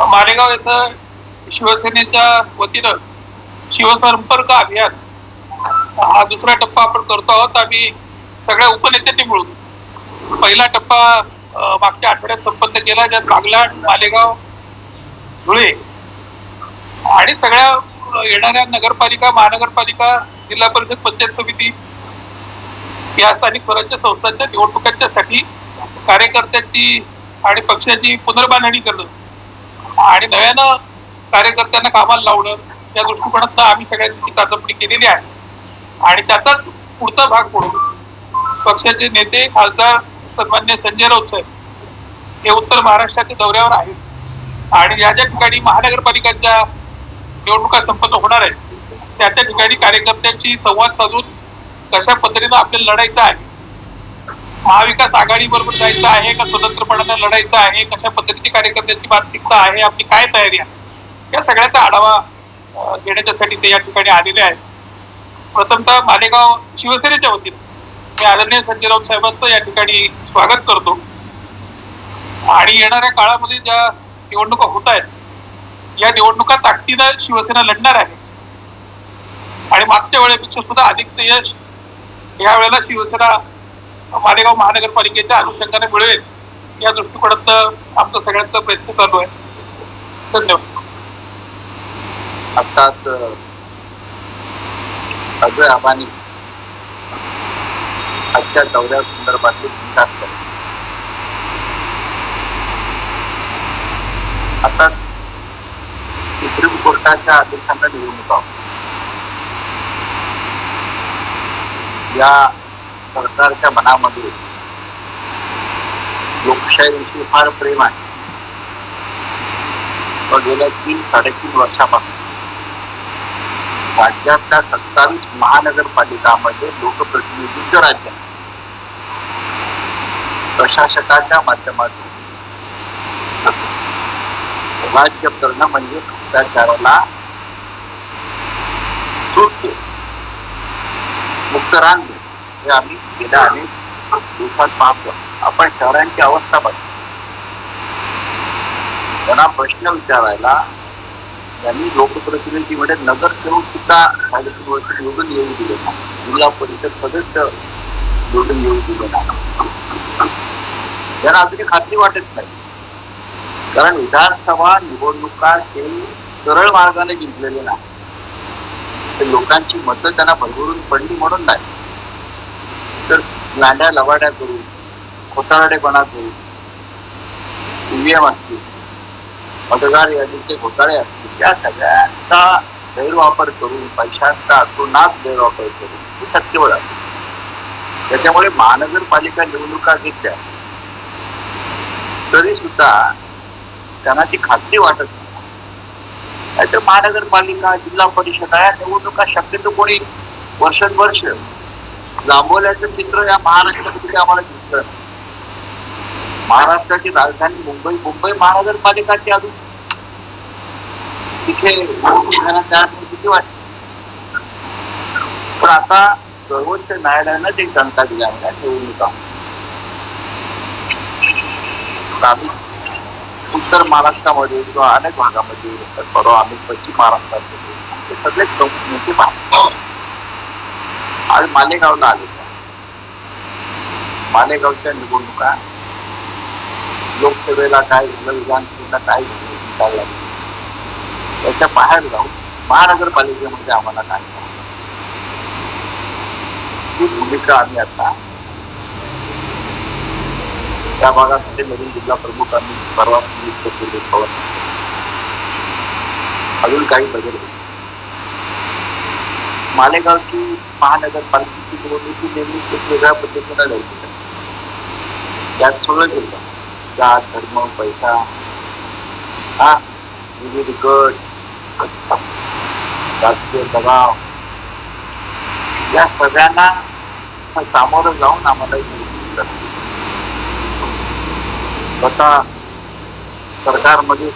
मालेगाव येथं शिवसेनेच्या वतीनं शिवसंपर्क अभियान हा दुसरा टप्पा आपण करतो आहोत. आम्ही सगळ्या उपनेत्यांनी मिळून पहिला टप्पा मागच्या आठवड्यात संपन्न केला ज्यात बागलाट मालेगाव धुळे आणि सगळ्या येणाऱ्या नगरपालिका महानगरपालिका जिल्हा परिषद पंचायत समिती या स्थानिक स्वराज्य संस्थांच्या निवडणुकांच्या साठी कार्यकर्त्यांची आणि पक्षाची पुनर्बांधणी करणं आणि नव्यानं कार्यकर्त्यांना कामाला लावणं या दृष्टिकोनातनं आम्ही सगळ्यांची चाचपणी केलेली आहे. आणि त्याचाच पुढचा भाग म्हणून पक्षाचे नेते खासदार सन्मान्य संजय राऊत साहेब हे उत्तर महाराष्ट्राच्या दौऱ्यावर आहेत. आणि ज्या ज्या ठिकाणी महानगरपालिकांच्या निवडणुका संपन्न होणार आहेत त्या त्या ठिकाणी कार्यकर्त्यांशी संवाद साधून कशा पद्धतीनं आपल्याला लढायचं आहे महाविकास आघाडी बरोबर जायचं आहे का? स्वतंत्रपणाने लढायचं आहे? कशा पद्धतीची कार्यकर्त्यांची मानसिकता आहे? आपली काय तयारी आहे? या सगळ्याचा आढावा घेण्याच्यासाठी ते या ठिकाणी आलेले आहेत. प्रथमतः मालेगाव शिवसेनेच्या वतीनं मी आदरणीय संजय राऊत साहेबांचं या ठिकाणी स्वागत करतो. आणि येणाऱ्या काळामध्ये ज्या निवडणुका होत आहेत या निवडणुका ताकदीनं शिवसेना लढणार आहे. आणि मागच्या वेळेपेक्षा सुद्धा अधिकचं यश या वेळेला शिवसेना मालेगाव महानगरपालिकेच्या अनुषंगाने मिळवेल या दृष्टिकोनात आमचा सगळ्यांचा प्रयत्न चालू आहे. धन्यवाद. आताच अजय आबानी आजच्या दौऱ्या संदर्भातली विकास आता सुप्रीम कोर्टाच्या आदेशांना निवडणूक या सरकारच्या मनामध्ये लोकशाहीविषयी फार प्रेम आहे. व गेल्या तीन साडेतीन वर्षापासून राज्यातल्या सत्तावीस महानगरपालिकांमध्ये लोकप्रतिनिधित्व राज्य प्रशासकाच्या माध्यमातून. राज्य करणं म्हणजे भ्रष्टाचाराला सूट हे आम्ही गेल्या अनेक दिवसात पाहतो. आपण शहरांची अवस्था पाहतो. त्यांना प्रश्न विचारायला त्यांनी लोकप्रतिनिधीमध्ये नगरसेवक सुद्धा साडेतीन वर्ष निवडून येऊ दिले जिल्हा परिषद सदस्य निवडून येऊ दिले नाही. त्यांना अजूनही खात्री वाटत नाही. कारण विधानसभा निवडणुका हे सरळ मार्गाने जिंकलेले नाही. लोकांची मतं त्यांना भरभरून पडली म्हणून नाही. लांड्या लवाड्या करू खोटारडेपणा करू ईव्हीएम असतील मतदार यादीचे घोटाळे असतील या सगळ्यांचा गैरवापर करून पैशांचा अतोनात गैरवापर करून हे सत्यवर आहे. त्याच्यामुळे महानगरपालिका निवडणुका घेतल्या तरी सुद्धा त्यांना ती खात्री वाटत नाही. नाहीतर महानगरपालिका जिल्हा परिषद या निवडणुका शक्यतो कोणी वर्षानुवर्ष लांबवल्याचं चित्र या महाराष्ट्रामध्ये आम्हाला दिसतं महाराष्ट्राची राजधानी मुंबई मुंबई महानगरपालिकाची अजून तिथे किती वाटते पण आता सर्वोच्च न्यायालयानं ते जनता दिल्या आहे निवडणुका उत्तर महाराष्ट्रामध्ये किंवा अनेक भागामध्ये परवा आम्ही पश्चिम महाराष्ट्रात ते सगळे प्रमुख नेते आज मालेगावला आले. मालेगावच्या निवडणुका लोकसभेला काय झालं विधानसभेला काय झालं त्याच्या बाहेर जाऊन महानगरपालिकेमध्ये आम्हाला काय ही भूमिका आम्ही आता त्या भागासाठी नवीन जिल्हा प्रमुख आम्ही परवा नियुक्त केले अजून काही बदल होते मालेगावची महानगरपालिकेची निवडणुकी नेहमी एक वेगळ्या पद्धतीनं लढली त्यात सगळं गेलं. जात धर्म पैसा हा विविध गट राजकीय दबाव. या सगळ्यांना सामोरं जाऊन आम्हाला स्वतः सरकारमध्ये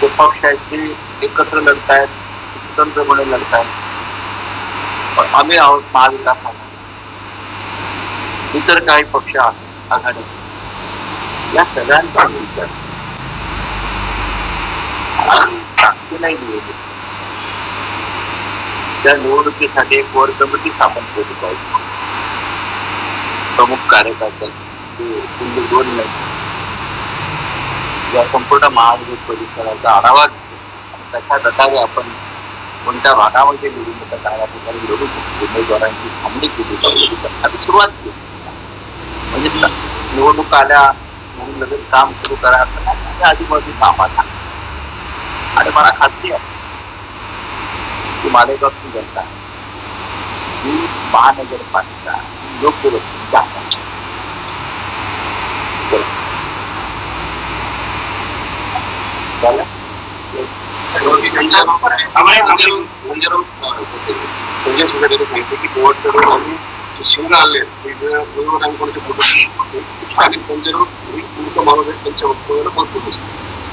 जे पक्ष आहेत ते एकत्र लढतायत स्वतंत्रपणे लढतायत. पण आम्ही आहोत महाविकास आघाडी इतर काही पक्ष आहेत आघाडी. या सगळ्यांचा विचार. नाही त्या निवडणुकीसाठी एक वर कमिटी स्थापन केली पाहिजे. प्रमुख कार्यकर्ते दोन या संपूर्ण महानगर परिसराचा आढावा घेतो. आणि तशा प्रकारे आपण कोणत्या भागामध्ये निवडणुका चांगल्या ठिकाणी लढू शकतो उमेदवारांची थांबणी केली पाहिजे आम्ही सुरुवात केली म्हणजे न- निवडणूक आल्या म्हणून लगेच काम सुरू करा असं नाही. म्हणजे आधीमध्ये काम आला आणि मला खात्री आहे की मालेगावची जनता ही महानगरपालिका योग्य व्यक्ती जाणार झालं? संजय की करून आम्ही आले फोटो संजय राऊत माणूस त्यांच्या वक्तव्याला पण फोटो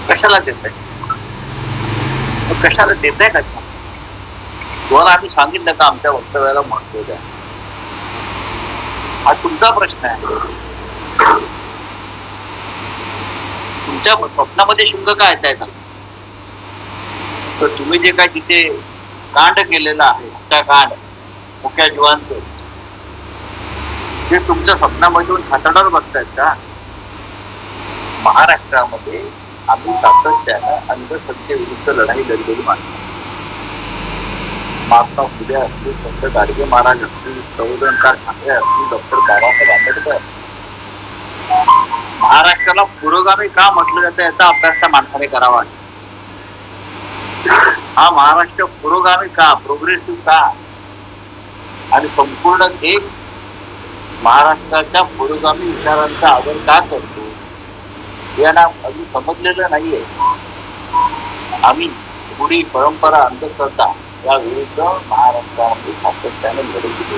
कशाला देत आहे कशाला देत आहे कशा तुम्हाला आम्ही सांगितलं का आमच्या वक्तव्याला महत्त्व द्या? हा तुमचा प्रश्न आहे. तुमच्या स्वप्नामध्ये शुंग काय येत आहे का तर तुम्ही जे काय तिथे कांड केलेलं आहे त्या कांड? मुख्या जीवांचं. ते तुमच्या स्वप्नामधून खातडावर बसतायत का? महाराष्ट्रामध्ये आम्ही सातत्यानं अंधश्रद्धेविरुद्ध लढाई लढलेली माणसं. महात्मा फुले असतील संत गाडगे महाराज असतील प्रबोधनकार ठाकरे असतील डॉक्टर बाबासाहेब आंबेडकर. महाराष्ट्राला पुरोगामी का म्हटलं जातं याचा अभ्यास त्या माणसाने करावा. हा महाराष्ट्र पुरोगामी का प्रोग्रेसिव्ह का? आणि संपूर्ण देश महाराष्ट्राच्या पुरोगामी विचारांचा आदर का करतो? यांना अजून समजलेलं नाहीये. आम्ही गुढी परंपरा अंधश्रद्धा या विरुद्ध महाराष्ट्रामध्ये सातत्याने लढत दिले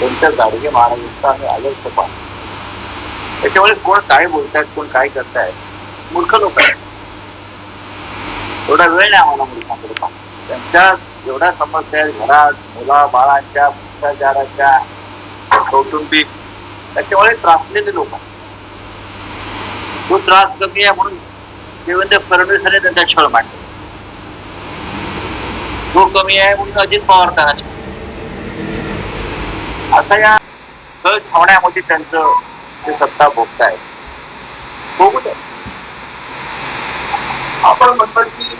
त्यांच्या गाडगे महाराजांचा आम्ही आदर्श पाहतो. त्याच्यामुळे कोण काय बोलतायत कोण काय करतायत? मूर्ख लोक आहेत. एवढा वेळ नाही आम्हाला मूर्खांकडे त्यांच्या एवढ्या समस्या आहेत घरात मुला बाळांच्या भ्रष्टाचाराच्या कौटुंबिक त्याच्यामुळे त्रासलेले लोक आहेत. तो त्रास कमी आहे म्हणून देवेंद्र म्हणजे फडणवीसांनी त्यांचा छळ मांडला. तो कमी आहे म्हणून अजित पवार त्यांना छळ असं या छळ छावण्यामध्ये त्यांचं ते सत्ता भोगताय बघू आपण म्हणतात की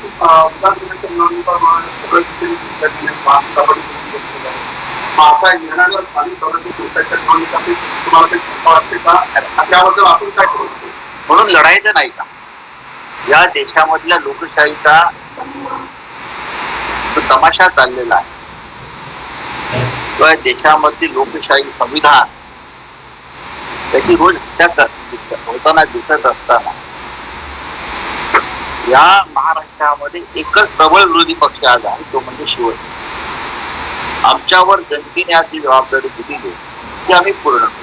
येणाऱ्या स्थानिक स्वराज्य संस्थांच्या निवडणुकांची तुम्हाला काही वाटते का त्याबद्दल आपण काय करू म्हणून लढायचं नाही का? या देशामधल्या लोकशाहीचा तमाशा चाललेला आहे किंवा देशामध्ये देशामधली लोकशाही संविधान त्याची रोज हत्या दिसत होताना दिसत असताना या महाराष्ट्रामध्ये एकच प्रबळ विरोधी पक्ष आज आहे तो म्हणजे शिवसेना. आमच्यावर जनतेने आज जी जबाबदारी दिलेली आहे ती आम्ही पूर्ण करू.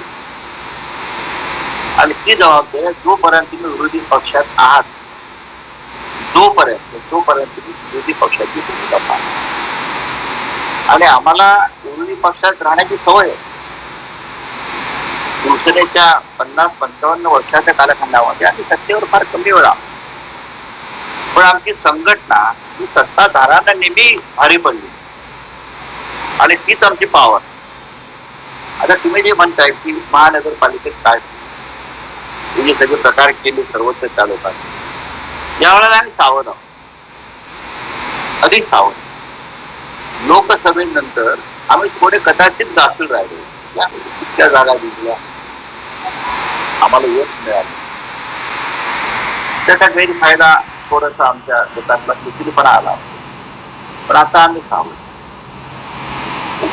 आणि ती जबाबदारी जोपर्यंत तुम्ही विरोधी पक्षात आहात जोपर्यंत तोपर्यंत तुम्ही विरोधी पक्षाची भूमिका पाहा आणि आम्हाला विरोधी पक्षात राहण्याची सवय आहे. शिवसेनेच्या पन्नास पंचावन्न वर्षाच्या कालखंडामध्ये आम्ही सत्तेवर फार कमी वेळा पण आमची संघटना ही सत्ताधारांना नेहमी भारी पडली. आणि तीच आमची पावर आता तुम्ही जे म्हणताय की महानगरपालिकेत काय? जे सगळे प्रकार केले सर्वत्र तालुका यावेळेला वेळेला आम्ही सावध आहोत. अधिक सावध. लोकसभेनंतर आम्ही थोडे कदाचित दाखल राहिलो. इतक्या जागा जिंकल्या. आम्हाला यश मिळालं. त्याचा गैरफायदा थोडासा आमच्या लोकांना आला पण आता आम्ही सावध ते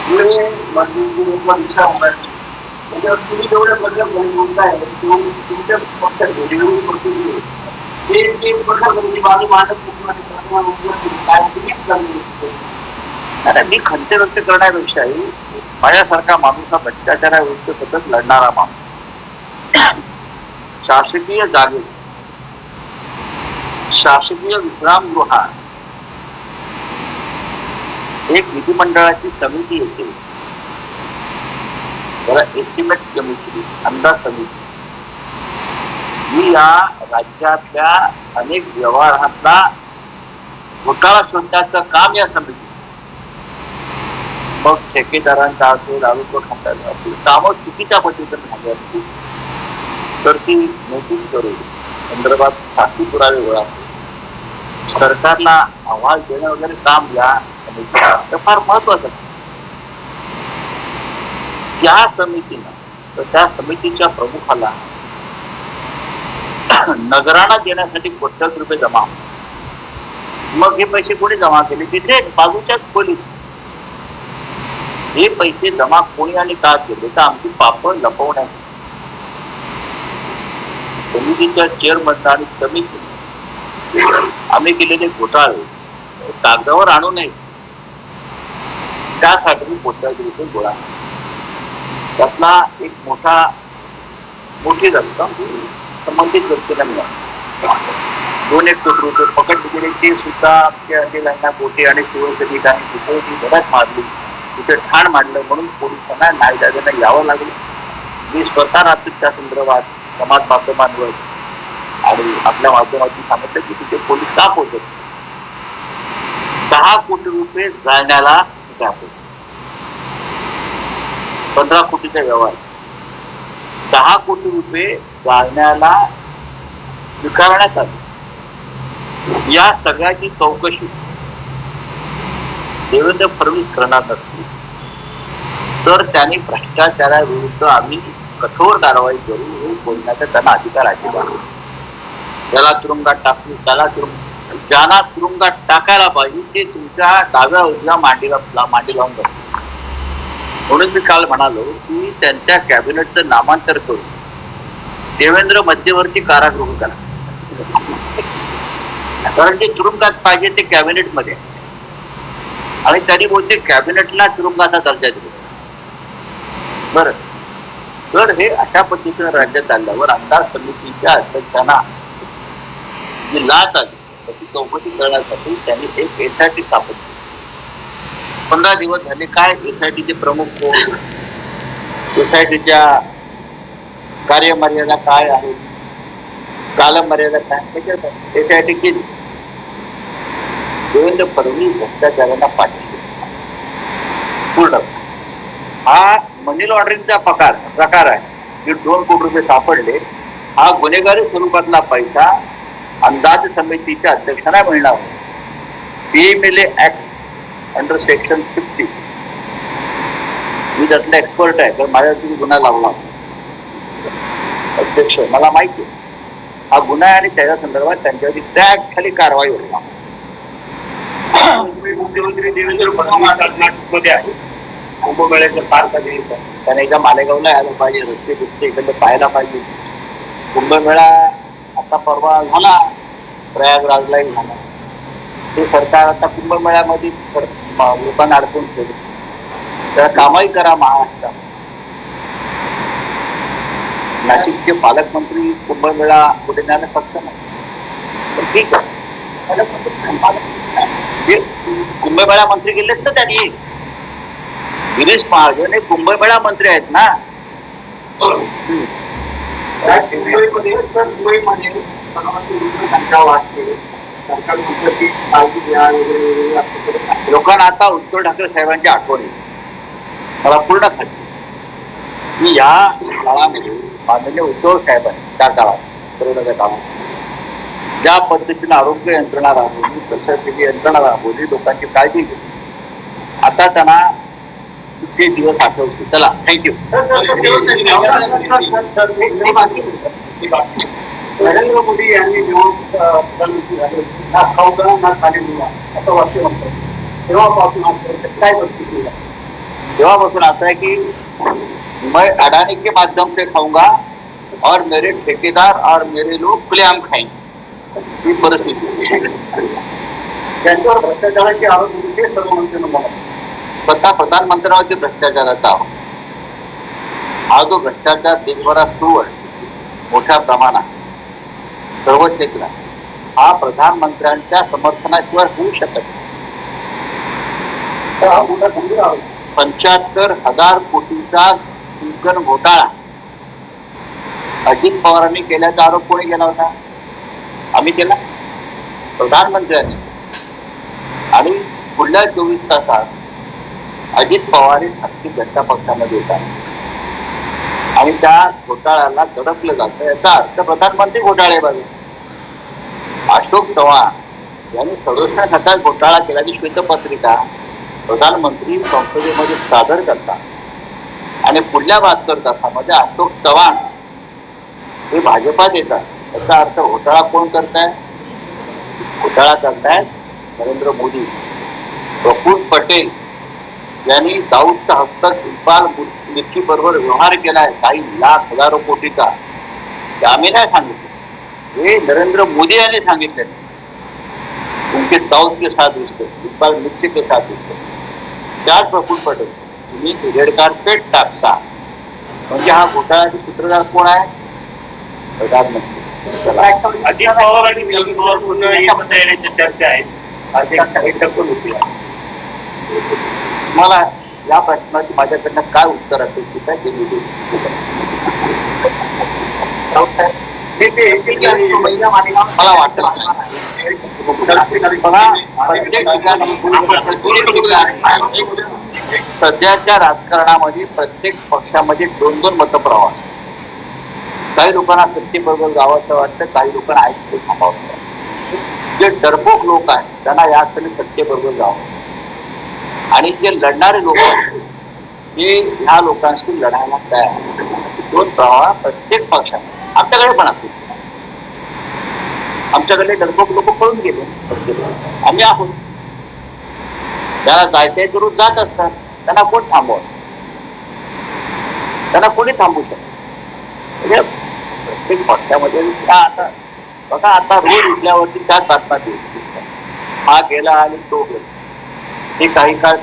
ते आता मी खंत व्यक्त करण्यापेक्षाही माझ्यासारखा माणूस हा भ्रष्टाचाराविरुद्ध सतत लढणारा माणूस शासकीय जागे शासकीय विश्रामगृहात एक विधिमंडळाची समिती येते. त्याला एस्टिमेट कमिटी अंदाज समिती. ही या राज्यातल्या अनेक व्यवहारांना घोटाळा शोधण्याचं काम या समिती मग ठेकेदारांचा असेल आरोग्य खात्याचा असेल कामं चुकीच्या पद्धतीने झाली असतील तर ती नोटीस करून संदर्भात साक्षी पुरावे गोळा सरकारला आवाज देणं वगैरे काम या समितीला फार महत्वाचं त्या समितीनं तर त्या समितीच्या प्रमुखाला नजराणा देण्यासाठी कोट्यात रुपये जमा मग हे पैसे कोणी जमा केले? तिथे बाजूच्याच खोलीत हे पैसे जमा कोणी आणि का केले? तर आमची पापड लपवण्यासाठी. समितीच्या चेअरमन आणि समिती आम्ही केलेले घोटाळे कागदावर आणू नये. त्यासाठी कोट्यावधी गोळा त्यातला एक मोठा मोठी रक्कम म्हणजे संबंधित व्यक्तीला मिळाली. दोन एक कोटी रुपये पकड दिलेले ते सुद्धा आमच्या अनिलांना कोटे आणि शिवसैनिकांनी तिथे ती धडक मारली तिथे ठाण मांडलं म्हणून पोलिसांना न्यायदात्यांना यावं लागलं. मी स्वतः रात्री त्या संदर्भात समाज माध्यमांवर आणि आपल्या माध्यमातून सांगितलं की तिथे पोलीस का पोहोचत दहा कोटी रुपये जाण्याला तिथे पंधरा कोटीचा व्यवहार. दहा कोटी रुपये जाळण्याला स्वीकारण्यात आले. या सगळ्याची चौकशी देवेंद्र फडणवीस करणार नसतील. तर त्यांनी भ्रष्टाचाराविरुद्ध आम्ही कठोर कारवाई करू हे बोलण्याचा त्यांना अधिकार आहे. त्याला तुरुंगात टाकू त्याला तुरुंग ज्याला तुरुंगात टाकायला पाहिजे ते तुमच्या डाव्या उजव्या मांडीला मांडी लावून जातो म्हणून मी काल म्हणालो की त्यांच्या कॅबिनेटचं नामांतर करून देवेंद्र मध्यवर्ती कारागृह करा. कारण जे तुरुंगात पाहिजे ते कॅबिनेटमध्ये आणि त्यांनी बोलते कॅबिनेटला तुरुंगाचा दर्जा दिला. बरं. तर हे अशा पद्धतीनं राज्यात चालल्यावर आता समितीच्या अध्यक्षांना जी लाच आली त्याची चौकशी करण्यासाठी त्यांनी एक एस आय टी स्थापन केली. पंधरा दिवस झाले काय एस आय टीचे प्रमुख कोण? एस आय टीच्या कार्यमर्यादा काय आहे कालमर्यादा काय? त्याच्यात एस आय टी केली देवेंद्र फडणवीस भ्रष्टाचाराला पाठिंबा पूर्ण. हा मनी लॉन्ड्रिंगचा प्रकार प्रकार आहे. जे दोन कोटी रुपये सापडले हा गुन्हेगारी स्वरूपातला पैसा अंदाज समितीच्या अध्यक्षांना मिळणार. PMLA act under section fifty मी त्यातला एक्सपर्ट आहे तर माझ्या तुम्ही गुन्हा लावला. अध्यक्ष मला माहिती आहे. हा गुन्हा आहे आणि त्याच्या संदर्भात त्यांच्यावरती त्या खाली कारवाई होईल. मुख्यमंत्री देवेंद्र फडणवीस नाशिकमध्ये आहे कुंभमेळ्याच्या फार कधी त्याने एकदा मालेगावला यायला पाहिजे. रस्ते बिस्ते इकडे पाहायला पाहिजे. कुंभमेळा आता परवा झाला प्रयागराजलाही झाला. ते सरकार आता कुंभमेळ्यामध्ये लोकांना अडकून ठेवले. तर कामही करा महाराष्ट्रात नाशिकचे पालकमंत्री कुंभमेळा कुठे न्यायला सक्षम आहे ठीक आहे. जे कुंभमेळा मंत्री गेलेत ना त्यांनी. गिरीश महाजन हे कुंभमेळा मंत्री आहेत ना. मुंबईमध्ये सर मुंबईमध्ये संख्या वाढते सरकार म्हटलं की काळजी घ्या वगैरे असं लोकांना आता उद्धव ठाकरे साहेबांची आठवण. मला पूर्ण खात्री. की या काळामध्ये माननीय उद्धव साहेबांनी त्या काळात कोरोनाच्या काळात. ज्या पद्धतीने आरोग्य यंत्रणा राबवली प्रशासकीय यंत्रणा राबवली लोकांची काळजी घेतली. आता त्यांना ते दिवस आठवतो चला थँक्यू नरेंद्र मोदी यांनी जेव्हा प्रधानमंत्री झाले ना ना असं वाक्य म्हणतो तेव्हापासून काय परिस्थिती तेव्हापासून असं आहे की मैं अडानी के माध्यम से खाऊँगा और मेरे ठेकेदार और मेरे लोग खुलेआम खाएँगे ही परिस्थिती भ्रष्टाचाराचे आरोप ते सर्व स्वतः प्रधानमंत्र्यांवरती भ्रष्टाचाराचा हा जो भ्रष्टाचार देशभरात सुरू आहे मोठ्या प्रमाणात सर्व क्षेत्रात हा प्रधानमंत्र्यांच्या समर्थनाशिवाय होऊ शकत हा पंच्याहत्तर हजार कोटीचा सिंचन घोटाळा. अजित पवारांनी केल्याचा आरोप कोणी केला होता? आम्ही केला. प्रधानमंत्र्यांनी. आणि पुढल्या चोवीस तासात अजित पवार हे भारतीय जनता पक्षामध्ये येतात. आणि त्या घोटाळ्याला दडपलं जातं. याचा अर्थ प्रधानमंत्री घोटाळे बाजू अशोक चव्हाण यांनी संरक्षण खात्यात घोटाळा केल्याची श्वेतपत्रिका प्रधानमंत्री संसदेमध्ये सादर करतात आणि पुढल्या बहात्तर तासामध्ये अशोक चव्हाण हे भाजपात येतात. याचा अर्थ घोटाळा कोण करताय घोटाळा करतायत नरेंद्र मोदी. प्रफुल्ल पटेल. यांनी दाऊदचा हस्तक इक्बाल मिर्ची बरोबर व्यवहार केलाय काही लाख हजारो कोटीचा. ते आम्ही नाही सांगितलं. हे नरेंद्र मोदी यांनी सांगितले. तुमचे दाऊद के साथ दिसते इक्बाल मिर्ची के साथ दिसते. त्याच प्रफुल पटेल तुम्ही रेड कार्पेट टाकता. म्हणजे हा घोटाळ्याचे सूत्रधार कोण आहे? प्रधानमंत्री अजित पवार आणि शरद पवार पुन्हा चर्चा आहे. आज एक होती मला या प्रश्नाची माझ्याकडनं काय उत्तर अपेक्षित आहे मालेगाव- मला वाटत सध्याच्या राजकारणामध्ये प्रत्येक पक्षामध्ये दोन दोन मतप्रवाह. काही लोकांना सत्तेबरोबर जावंसं वाटतं काही लोकांना ऐकते वाटतं. जे डरपोक लोक आहेत त्यांना या सत्तेबरोबर जावं आणि जे लढणारे लोक ते ह्या लोकांशी लढायला तयार तो दोन प्रवाह प्रत्येक पक्षात आमच्याकडे पण असतील. आमच्याकडे डरपोक लोक पळून गेले. आम्ही आहोत. त्याला जायचंय करून जात असतात. त्यांना कोण थांबवत? त्यांना कोणी थांबू शकत म्हणजे प्रत्येक पक्षामध्ये त्या आता बघा आता रोज उठल्यावरती त्याच बातम्या हा गेला आणि तो गेला. हे काही काळ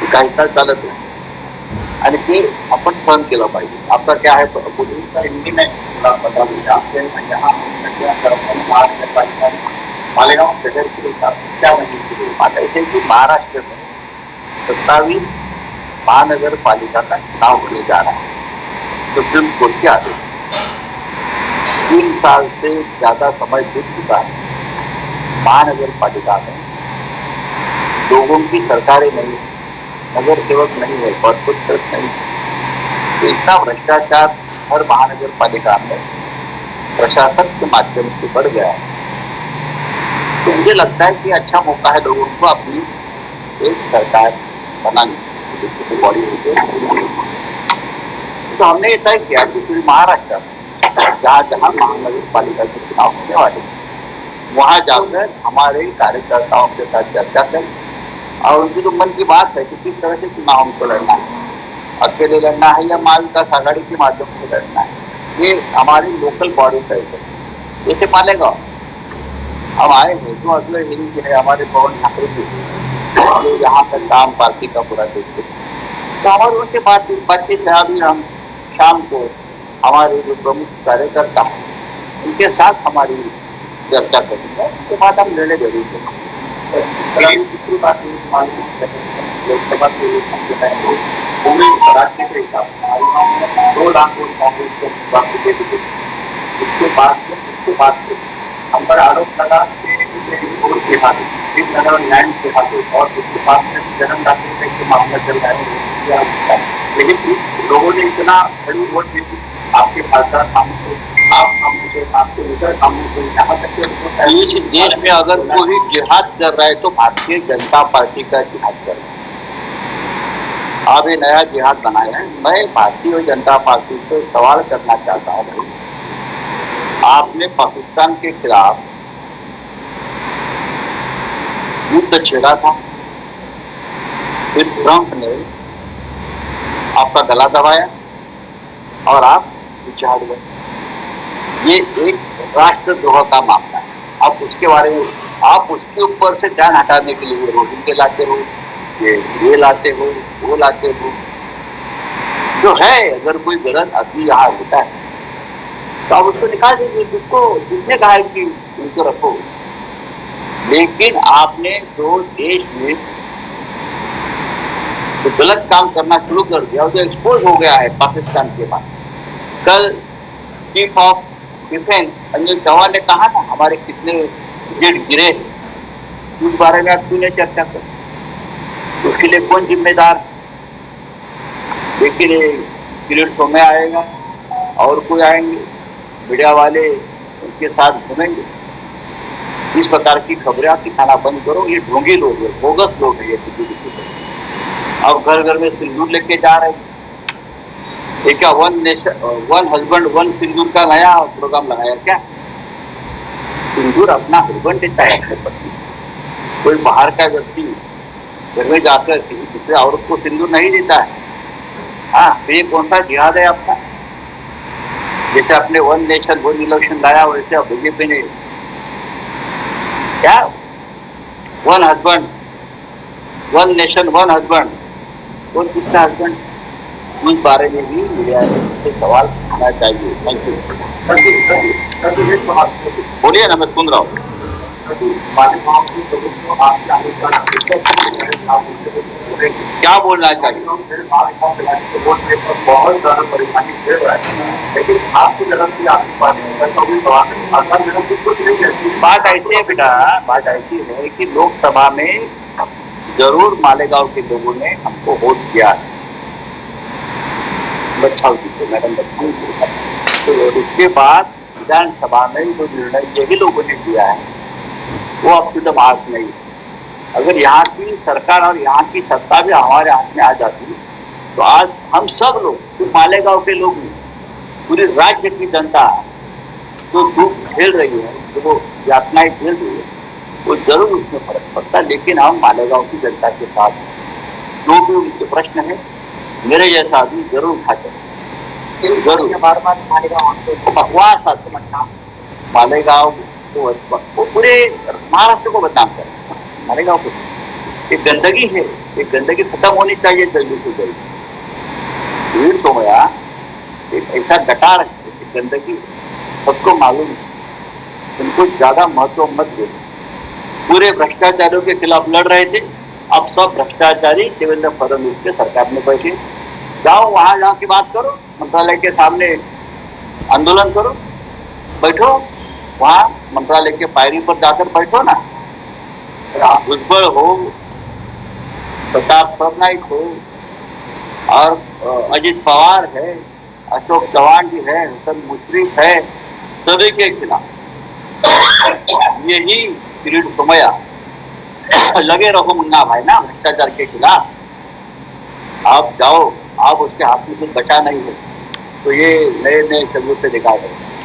हे काही काळ चालत नाही. आणि ते आपण सहन केलं पाहिजे. आपला काय आहे महाराष्ट्र आता में सत्तावीस महानगर पालिका का चुनाव होने जा रहा है सुप्रीम कोर्ट के आदेश. तीन साल से ज़्यादा समय बीत चुका है महानगर पालिका में लोगों की सरकारें नहीं, नगर सेवक नहीं है कॉर्पोरेटर नहीं। है तो इतना भ्रष्टाचार हर महानगर पालिका में प्रशासन के माध्यम से बढ़ गया है। तो मुझे लगता है कि अच्छा मौका है लोगों को अपनी एक सरकार बनाने बॉडी होती तो हमने ये तय किया कि पूरी महाराष्ट्र जहाँ जहाँ महानगर पालिका के चुनाव होने वाले, वहाँ जाकर हमारे कार्यकर्ताओं के साथ चर्चा करें। और उनकी जो मन की बात है कि किस तरह से चुनाव हमको लड़ना है। अकेले लड़ना है या महाविकास आघाड़ी के माध्यम से लड़ना है? ये हमारी लोकल बॉडी तय करें जैसे मालेगांव हम आए हैं, जो अगले दिन जो है, हमारे पवन ठाकरे जी जो यहाँ का काम पार्टी का पूरा देखते हैं। तो हमारे उनसे बात बातचीत है अभी हम शाम को हमारे जो प्रमुख कार्यकर्ता उनके साथ हमारी चर्चा करेंगे। उसके बाद हम निर्णय ज़रूर करेंगे मेरी दो लाख वोट कांग्रेस को बाकी दे दी उसके बाद में उसके बाद से हम पर आरोप लगा वोट के हाथ एक नगर लैंड के हाथों और उसके बाद में जन्म दाखिले के मामला चल रहा है। लेकिन लोगों ने इतना बड़ी वोट दी थी आपके खासदार आप इस देश में अगर कोई जिहाद कर रहा है तो भारतीय जनता पार्टी का जिहाद कर रहा है। अब ये नया जिहाद बनाया है। मैं भारतीय जनता पार्टी से सवाल करना चाहता हूँ भाई। आपने पाकिस्तान के खिलाफ युद्ध छेड़ा था। फिर ट्रंप ने आपका गला दबाया और आप हट गए। ये एक राष्ट्रद्रोह का मामला है। आप उसके बारे में, आप उसके ऊपर से ध्यान हटाने के लिए रोहिंगे लाते हो, ये ये लाते हो, वो लाते हो। जो है, अगर कोई गलत आदमी यहाँ होता है तो आप उसको निकाल दीजिए, जिसको, जिसने कहा है कि उनको रखो। लेकिन आपने जो देश में जो गलत काम करना शुरू कर दिया, जो एक्सपोज हो गया है पाकिस्तान के बाद, कल chief of defence Anil Chauhan ने कहा ना हमारे कितने जेट गिरे उस बारे में आप क्यों नहीं चर्चा कर। उसके लिए कौन जिम्मेदार? लेकिन ये किरीट सोमे आएगा, और कोई आएँगे, मीडिया वाले उनके साथ घूमेंगे। इस प्रकार की खबरें आप दिखाना बंद करो, ये ढोंगी लोग है, बोगस लोग हैं ये। अब घर घर में सिंदूर लेके जा रहे हैं। क्या one nation one husband one सिंदूर का नया प्रोग्राम लगाया क्या? सिंदूर अपना हस्बैंड देता है अपने पत्नी कोई बाहर का व्यक्ति घर में जाकर किसी दूसरे औरत को सिंदूर नहीं देता है। हाँ तो ये कौन सा जिहाद है आपका? जैसे आपने वन नेशन वन इलेक्शन लाया, वैसे अब बीजेपी ने क्या? One husband one nation one husband कौन किसका हस्बैंड उस बारे में भी मीडिया से सवाल पूछना चाहिए। Thank you. बोलिए ना मैं सुन रहा हूँ। क्या बोलना चाहिए? बहुत ज़्यादा परेशानी झेल रहा है। लेकिन आपकी तरफ़ से आपकी पार्टी का है आसान मेरा कुछ नहीं कहती। बात ऐसी है बेटा बात ऐसी है कि लोकसभा में ज़रूर मालेगांव के लोगों ने हमको वोट दिया है। जी को मैडम को तो उसके बाद विधानसभा में जो निर्णय यही लोगों ने दिया है, वो अब टू द नहीं है। अगर यहाँ की सरकार और यहाँ की सत्ता भी हमारे हाथ में आ जाती तो आज हम सब लोग, सिर्फ़ मालेगांव के लोग नहीं, पूरी राज्य की जनता जो दुख झेल रही है, जो वो यातनाएँ झेल रही है, वो ज़रूर उसमें फ़र्क पड़ता है। लेकिन हम मालेगांव की जनता के साथ जो भी उनके प्रश्न है, मेरे जैसा आदमी ज़रूर उठाते हैं। हैं मालेगांव को पूरे महाराष्ट्र को बदनाम कर। हैं। मालेगांव को। ये गंदगी है। ये गंदगी खत्म होनी चाहिए जल्दी से जल्दी। भीड़ सोमया एक ऐसा गटार है गंदगी सबको मालूम है। उनको ज़्यादा महत्व मत दो। पूरे भ्रष्टाचारियों के खिलाफ लड़ रहे थे। अब सब भ्रष्टाचारी देवेंद्र फडणवीस के सरकार में बैठे। जाओ वहाँ जाके बात करो। मंत्रालय के सामने आंदोलन करो। बैठो, वहाँ मंत्रालय के पायरी पर जाकर बैठो ना। भुजबल हो, प्रताप सरनाइक हो, और अजित पवार है, अशोक चौहान जी है, हसन मुशरफ है, सभी के खिलाफ। यही किरीट सोमया लगे रहो मुन्ना भाई ना, भ्रष्टाचार के खिलाफ। आप जाओ। आप उसके हाथ में कुछ बचा नहीं है। तो ये नए नए सबूत से दिखा रहे हैं।